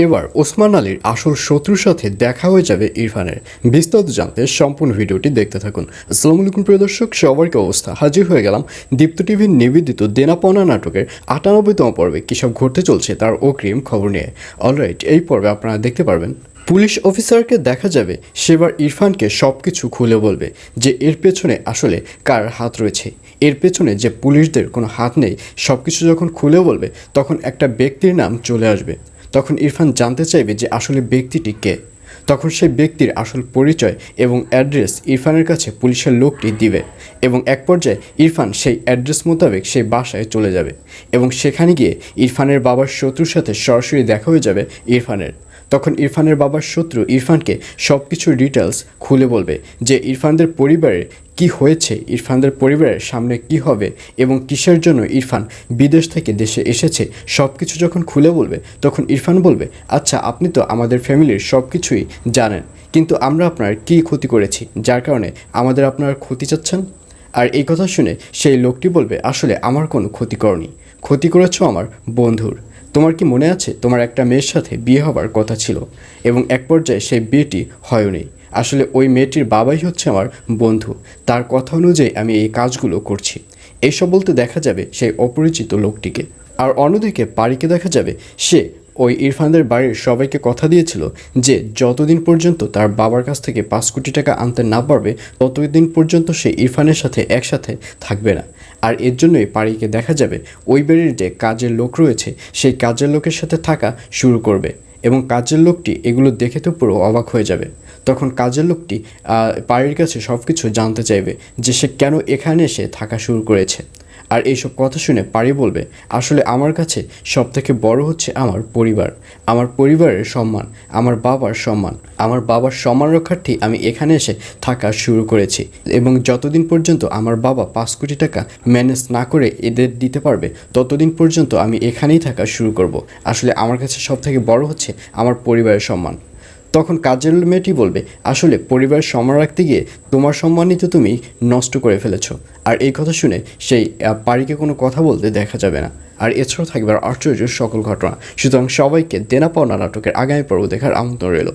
এবার ওসমান আলীর আসল শত্রুর সাথে দেখা হয়ে যাবে ইরফানের। বিস্তারিত জানতে সম্পূর্ণ ভিডিওটি দেখতে থাকুন। আসসালামু আলাইকুম, প্রিয় দর্শক সবার কি অবস্থা। হাজির হয়ে গেলাম দীপ্ত টিভির নিবেদিত দেনাপনা নাটকের আটানব্বইতম পর্বে। কী সব ঘটতে চলছে তার অগ্রিম খবর নিয়ে। অলরাইট এই পর্বে আপনারা দেখতে পারবেন, পুলিশ অফিসারকে দেখা যাবে, সেবার ইরফানকে সব কিছু খুলে বলবে যে এর পেছনে আসলে কার হাত রয়েছে। এর পেছনে যে পুলিশদের কোনো হাত নেই সব কিছু যখন খুলে বলবে, তখন একটা ব্যক্তির নাম চলে আসবে। তখন ইরফান জানতে চাইবে যে আসলে ব্যক্তিটি কে। তখন সেই ব্যক্তির আসল পরিচয় এবং অ্যাড্রেস ইরফানের কাছে পুলিশের লোকটি দিবে এবং এক পর্যায়ে ইরফান সেই অ্যাড্রেস মোতাবেক সেই বাসায় চলে যাবে এবং সেখানে গিয়ে ইরফানের বাবার শত্রুর সাথে সরাসরি দেখা হয়ে যাবে ইরফানের। তখন ইরফানের বাবার শত্রু ইরফানকে সব কিছুর ডিটেলস খুলে বলবে যে ইরফানদের পরিবারের কি হয়েছে, ইরফানদের পরিবারের সামনে কি হবে এবং কিসের জন্য ইরফান বিদেশ থেকে দেশে এসেছে সব কিছু যখন খুলে বলবে, তখন ইরফান বলবে আচ্ছা আপনি তো আমাদের ফ্যামিলির সব কিছুই জানেন, কিন্তু আমরা আপনার কী ক্ষতি করেছি, যার কারণে আমাদের আপনার ক্ষতি চাচ্ছেন? আর এই কথা শুনে সেই লোকটি বলবে, আসলে আমার কোনো ক্ষতি করনি, ক্ষতি করেছ আমার বন্ধুর। তোমার কি মনে আছে, তোমার একটা মেয়ের সাথে বিয়ে হবার কথা ছিল এবং এক পর্যায়ে সেই বিয়েটি হয়নি? আসলে ওই মেয়েটির বাবাই হচ্ছে আমার বন্ধু। তার কথা অনুযায়ী আমি এই কাজগুলো করছি। এইসব বলতে দেখা যাবে সেই অপরিচিত লোকটিকে। আর অন্যদিকে পারিকে দেখা যাবে, সে ওই ইরফানদের বাড়ির সবাইকে কথা দিয়েছিল যে যতদিন পর্যন্ত তার বাবার কাছ থেকে পাঁচ কোটি টাকা আনতে না পারবে, ততদিন পর্যন্ত সে ইরফানের সাথে একসাথে থাকবে না। আর এর জন্যই পারিকে দেখা যাবে, ওই বাড়ির যে কাজের লোক রয়েছে, সেই কাজের লোকের সাথে থাকা শুরু করবে। এবং কাজের লোকটি এগুলো দেখে তো পুরো অবাক হয়ে যাবে। তখন কাজের লোকটি পারির কাছে সব কিছু জানতে চাইবে যে সে কেন এখানে এসে থাকা শুরু করেছে। আর এইসব কথা শুনে পারি বলবে, আসলে আমার কাছে সব থেকে বড় হচ্ছে আমার পরিবার। আমার পরিবারের সম্মান, আমার বাবার সম্মান। আমার বাবার সম্মান রক্ষার্থে আমি এখানে এসে থাকা শুরু করেছি। এবং যতদিন পর্যন্ত আমার বাবা পাঁচ কোটি টাকা ম্যানেজ না করে এদের দিতে পারবে, ততদিন পর্যন্ত আমি এখানেই থাকা শুরু করব। আসলে আমার কাছে সব থেকে বড় হচ্ছে আমার পরিবারের সম্মান। তখন কাজের মেয়েটি বলবে, আসলে পরিবার সম্মান রাখতে গিয়ে তোমার সম্মানই তো তুমি নষ্ট করে ফেলেছ। আর এই কথা শুনে সেই পারিকে কোনো কথা বলতে দেখা যাবে না। আর এছাড়াও থাকবে আশ্চর্য সকল ঘটনা। সুতরাং সবাইকে দেনা পাওনা নাটকের আগামী পর্ব দেখার আমন্ত্রণ রইল।